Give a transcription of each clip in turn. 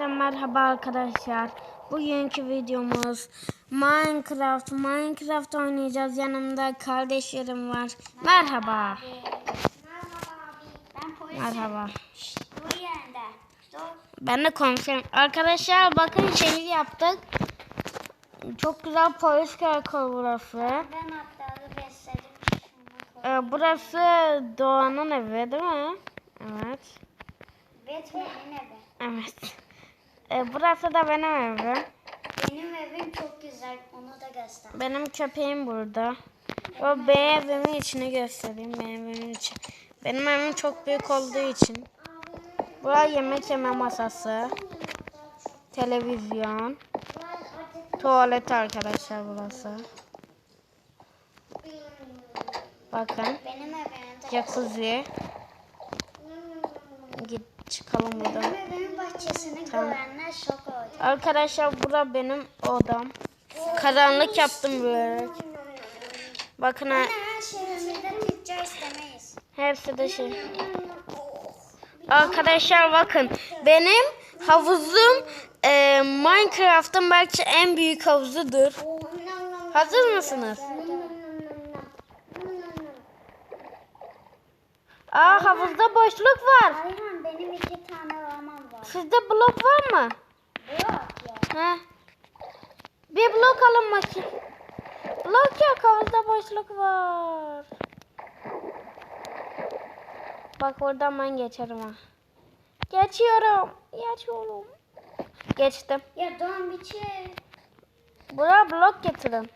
Herkese merhaba arkadaşlar. Bugünkü videomuz Minecraft. Minecraft oynayacağız. Yanımda kardeşlerim var. Merhaba. Merhaba. Ben de komiserim. Arkadaşlar bakın şehir yaptık. Çok güzel polis karakolu burası. Ee, burası Doğan'ın evi değil mi? Evet. Batman'in evi. Evet. Ee, burası da benim evim. Benim evim çok güzel. Onu da göster. Benim köpeğim burada. O benim evimin içini göstereyim. Benim evimin içi. Benim evim çok büyük olduğu için. Burası yemek yeme masası. Televizyon. Tuvalet arkadaşlar burası. Bakın. Benim evimde. Jacuzzi. Çıkalım buradan. Benim evimin bahçesini Tamam. görenler şok oldu. Arkadaşlar bura benim odam. Karanlık yaptım böyle. Bakın her hepsi de şey. Arkadaşlar bakın benim havuzum e, Minecraft'ın belki en büyük havuzudur. Hazır mısınız? Aa havuzda boşluk var. Ayhan benim iki tane orman var. Sizde blok var mı? Yok ya. Ha? Bir blok alın bakayım. Blok yok havuzda boşluk var. Bak oradan ben geçerim ha. Geçiyorum. Geçiyorum. Geçtim. Ya don şey. Buraya blok getirin.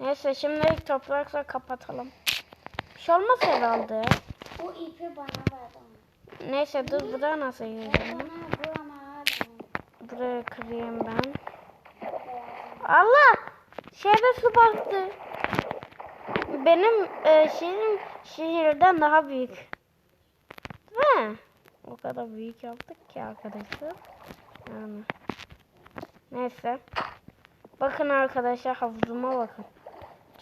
Neyse şimdilik toprakla kapatalım. Bir şey olmaz herhalde. Bu ipi bana verdi onu. Neyse dur buraya nasıl ama Buraya kırayım ben. Allah! Şehre su bastı. Benim e, şehrim şehirden daha büyük. Mi? O kadar büyük yaptık ki arkadaşlar. Yani. Neyse. Bakın arkadaşlar havuzuma bakın.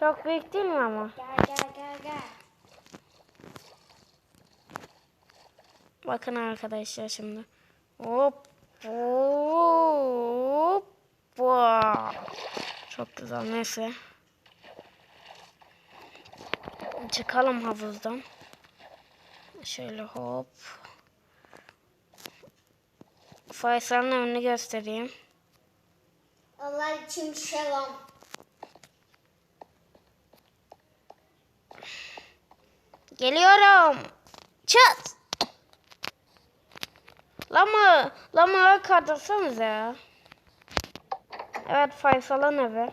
Çok büyük değil mi ama? Gel gel gel gel. Bakın arkadaşlar şimdi. Hop. Hop. Hoppa. Çok güzel neyse. Çıkalım havuzdan. Şöyle hop. Faysal'ın evini göstereyim. Allah için selam. Geliyorum. Çat. Lama, lama kaldırsanız ya. Evet Faysal'ın evi.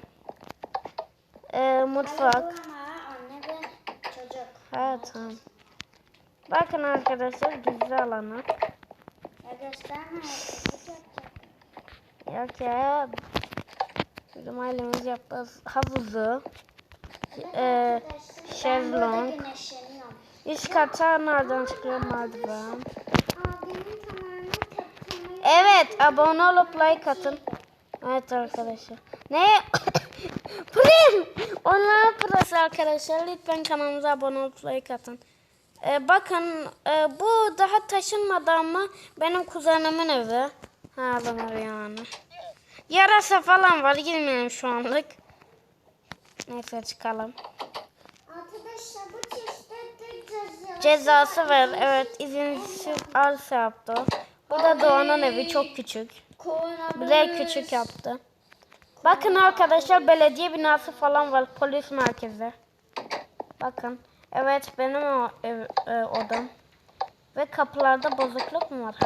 Ee, mutfak. Anne ve çocuk. Evet tamam. Bakın arkadaşlar gizli alanı. Ya gösterme. Yok ya. Bizim ailemiz yapmaz. Havuzu. Ee, şezlong. Üst kata nereden çıkıyor merdiven. Evet abone olup like atın. Evet arkadaşlar. Ne? Prim! Onlar burası arkadaşlar. Lütfen kanalımıza abone olup like atın. Ee, bakın e, bu daha taşınmadı ama benim kuzenimin evi. Ha adam evi yani. Yarasa falan var girmeyelim şu anlık. Neyse çıkalım. Arkadaşlar bu çeşitli ceza. Cezası var. Evet izinsiz arsa yaptı. o. Bu da Doğan'ın evi çok küçük. Bir de küçük yaptı. Bakın arkadaşlar belediye binası falan var. Polis merkezi. Bakın. Evet benim o ev, e, odam. Ve kapılarda bozukluk mu var? Ha.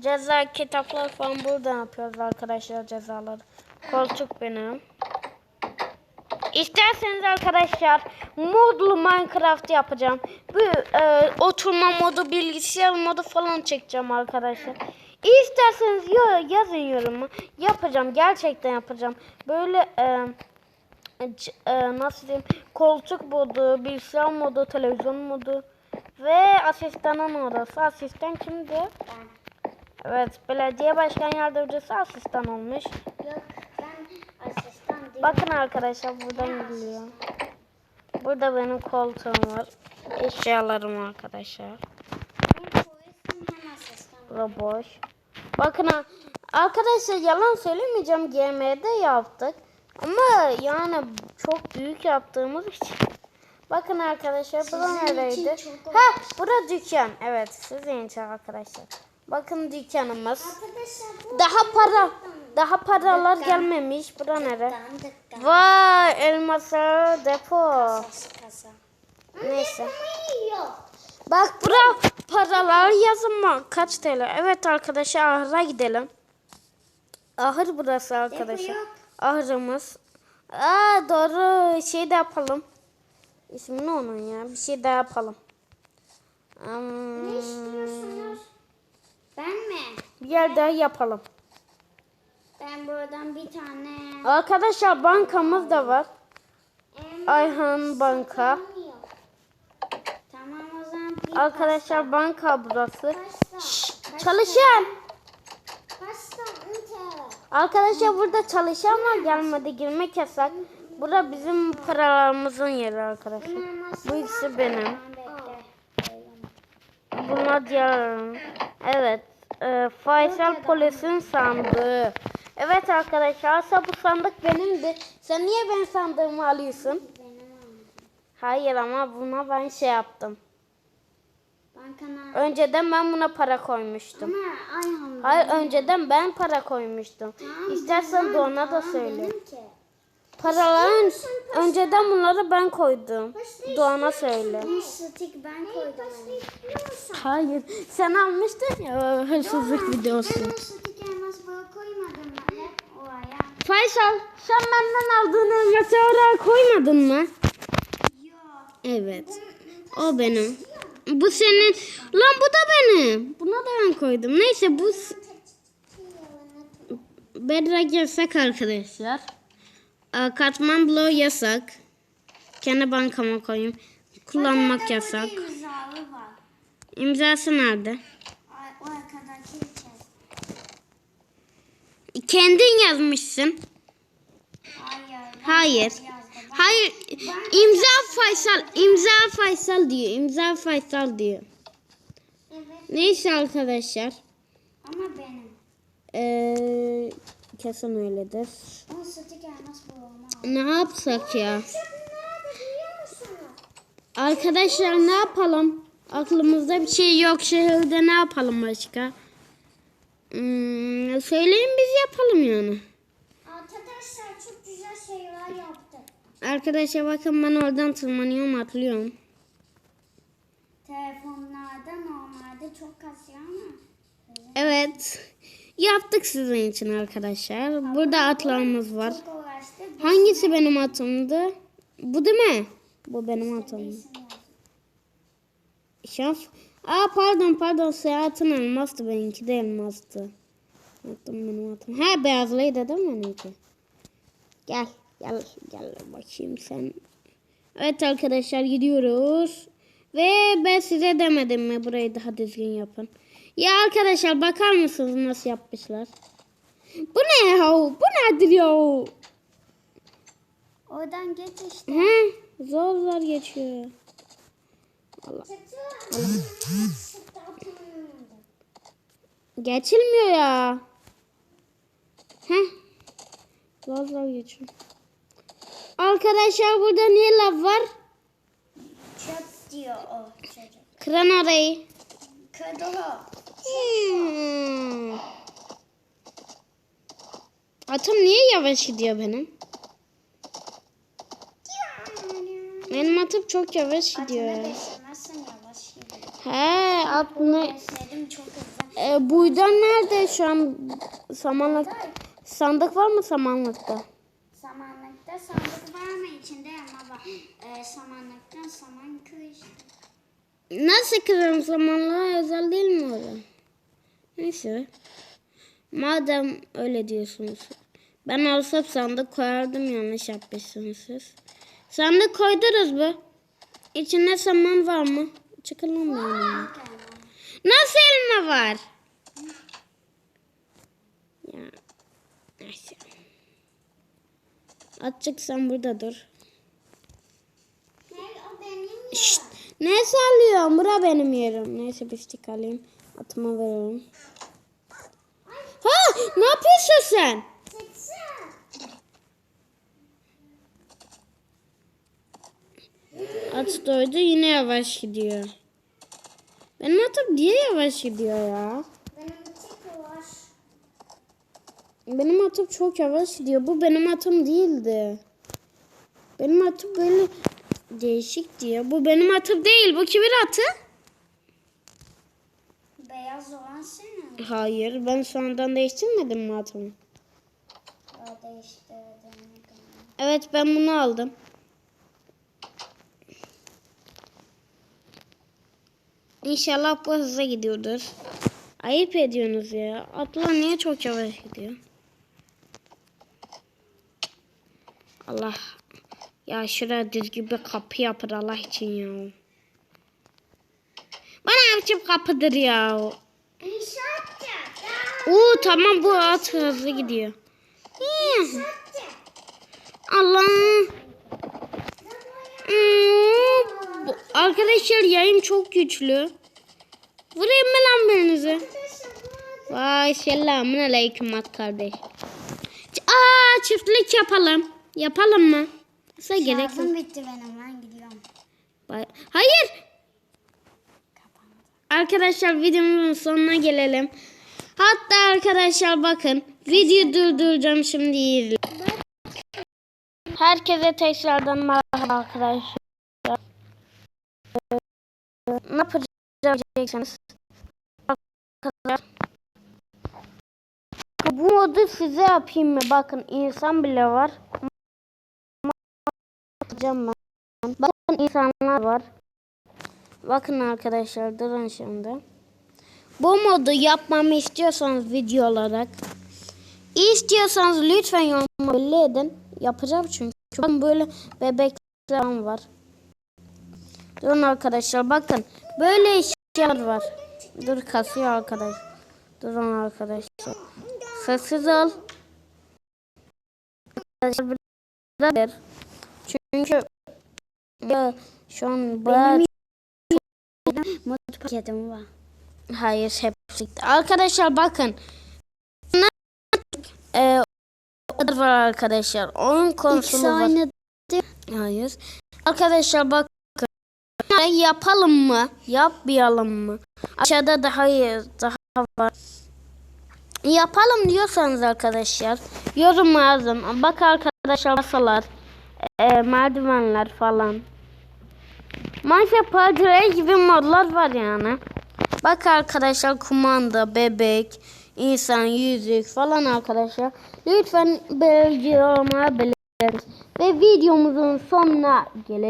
Ceza kitaplar falan burada yapıyoruz arkadaşlar cezaları. Koltuk benim. İsterseniz arkadaşlar modlu Minecraft yapacağım. Bu e, oturma modu, bilgisayar modu falan çekeceğim arkadaşlar. İsterseniz yo- yazın yoruma. Yapacağım. Gerçekten yapacağım. Böyle e, e, nasıl diyeyim koltuk modu, bilgisayar modu, televizyon modu ve asistanın odası. Asistan kimdi? Ben. Evet, belediye başkan yardımcısı asistan olmuş. Yok. Bakın arkadaşlar buradan geliyor. Burada benim koltuğum var. Eşyalarım arkadaşlar. Hem polisim hem asistan. Bura boş. Bakın arkadaşlar yalan söylemeyeceğim GM'de yaptık. Ama yani çok büyük yaptığımız için. Bakın arkadaşlar bura nereydi? Ha bura dükkan. Evet sizin için arkadaşlar. Bakın dükkanımız. Arkadaşlar Daha para daha paralar gelmemiş. Bura nere? Vay elmaslar depo. Neyse. Bak bura paralar yazın mı? Kaç TL? Evet arkadaşlar ahıra gidelim. Ahır burası arkadaşlar. Ahırımız. Aa doğru şey de yapalım. İsmi ne onun ya? Bir şey daha yapalım. Hmm, Ne istiyorsunuz? Ben mi? bir yer daha yapalım. Ben buradan bir tane Arkadaşlar bankamız da var. Ayhan Banka. Tamam o zaman Arkadaşlar banka burası. pasta. Arkadaşlar burada çalışan var gelmedi girmek yasak. Bura bizim paralarımızın yeri arkadaşlar. Bu ikisi benim. Bunlar diğer. Evet. e, Faysal polisin sandığı. Evet arkadaşlar aslında bu sandık benimdi. Sen niye ben sandığımı alıyorsun? Hayır ama buna ben şey yaptım. Bankana. Önceden ben buna para koymuştum. Ama. Hayır önceden ben para koymuştum. İstersen de ona da söyle. Paraların önceden bunları ben koydum. Doğan'a söyle. Bu stick ben koydum. Hayır. Sen almıştın ya hırsızlık videosu. Faysal sen benden aldığın elması oraya koymadın mı? Yok. Evet. O benim. Bu senin. Lan bu da benim. Buna da ben koydum. Neyse bu Bedrock yasak arkadaşlar. Aa, Katman bloğu yasak. Kendi bankama koyayım. Kullanmak yasak. İmzalı var. İmzası nerede? Kendin yazmışsın. Hayır. Hayır. Hayır. İmza Faysal. İmza Faysal diyor. İmza Faysal diyor. Evet Neyse arkadaşlar. ama benim. Ee, kesin öyledir. Stick elmas bağımı al. Ne yapsak ya? Musunuz? Arkadaşlar ne yapalım? Aklımızda bir şey yok. Şehirde ne yapalım başka? Hmm, söyleyin biz yapalım yani. Arkadaşlar çok güzel şeyler yaptık. Arkadaşlar bakın ben oradan tırmanıyorum atlıyorum. Telefonlarda normalde çok kasıyor ama. Evet. Yaptık sizin için arkadaşlar. Burada atlarımız var. Hangisi benim atımdı? Bu değil mi? Bu benim atımdı. Şans. Aa pardon pardon seyahatin elmastı benimki de elmastı. Attım benim atım. Ha beyazlıydı değil mi benimki? Gel gel gel bakayım sen. Evet arkadaşlar gidiyoruz. Ve ben size demedim mi burayı daha düzgün yapın. Ya arkadaşlar bakar mısınız nasıl yapmışlar? Bu ne ya? Bu nedir ya? Oradan geç işte. He? Zor zor geçiyor. Geçilmiyor ya. Heh. Zor zor geçiyor. Arkadaşlar burada niye lav var? Çöp diyor o çocuk. Kıran arayı. Kırdı. Hmm. Atım niye yavaş gidiyor benim? Benim atım çok yavaş gidiyor. Yavaş gidiyor. He at ne? E, buydan nerede şu an samanlık? Sandık var mı samanlıkta? Samanlıkta sandık var mı içinde ama. E, samanlıktan saman kır işte. Nasıl kırarım samanlığa özel değil mi orada? Neyse. Madem öyle diyorsunuz. Ben olsam sandık koyardım yanlış yapmışsınız siz. Sandık koydunuz mu? İçinde saman var mı? Çıkalım benim. Nasıl elma var? Ya. Neyse. Azıcık sen burada dur. Şşt, ne sallıyorsun? Bura benim yerim. Neyse bir stick alayım. Atıma veriyorum. Ay sen? At doydu yine yavaş gidiyor. Benim atım niye yavaş gidiyor ya? Benim var. Benim atım çok yavaş gidiyor. Bu benim atım değildi. Benim atım böyle değişik diyor. Bu benim atım değil. Bu kimin atı? Beyaz olan senin. Hayır. Ben sonradan değiştirmedim mi? O değiştirdim. Evet ben bunu aldım. İnşallah bu hızla gidiyordur. Ayıp ediyorsunuz ya. Atlar niye çok yavaş gidiyor? Allah. Ya şuraya düzgün bir kapı yapın Allah için ya. Bana biçim kapıdır ya. Oo tamam bu at hızlı gidiyor. Allah. Hmm, Arkadaşlar yayın çok güçlü. Vurayım mı lan birinizi? Vay selamun aleyküm at kardeş. Aa çiftlik yapalım. Yapalım mı? Nasıl gerek yok. Bitti benim ben gidiyorum. Hayır. Arkadaşlar videomuzun sonuna gelelim. Hatta arkadaşlar bakın video durduracağım şimdi. Herkese tekrardan merhaba arkadaşlar. Ne yapacaksınız? Arkadaşlar. Bu modu size yapayım mı? Bakın insan bile var. Yapacağım ben. Bakın insanlar var. Bakın arkadaşlar durun şimdi. Bu modu yapmamı istiyorsanız video olarak istiyorsanız lütfen yoruma belli edin. Yapacağım çünkü. Bakın böyle bebekler var. Durun arkadaşlar bakın. Böyle işler var. Dur kasıyor arkadaş. Durun arkadaşlar. Sessiz ol. Arkadaşlar Çünkü şu an bayağı Mod paketim var. Hayır hepsi. Arkadaşlar bakın. Ee, o var arkadaşlar. Oyun konsolu var. aynı. Hayır. Arkadaşlar bakın. Yapalım mı? Yapmayalım mı? Aşağıda daha iyi, daha var. Yapalım diyorsanız arkadaşlar yorum yazın. Bak arkadaşlar masalar, e, merdivenler falan. Minecraft Padre gibi modlar var yani. Bak arkadaşlar kumanda, bebek, insan, yüzük falan arkadaşlar. Lütfen yorumlara belirtiniz. Ve videomuzun sonuna gelelim.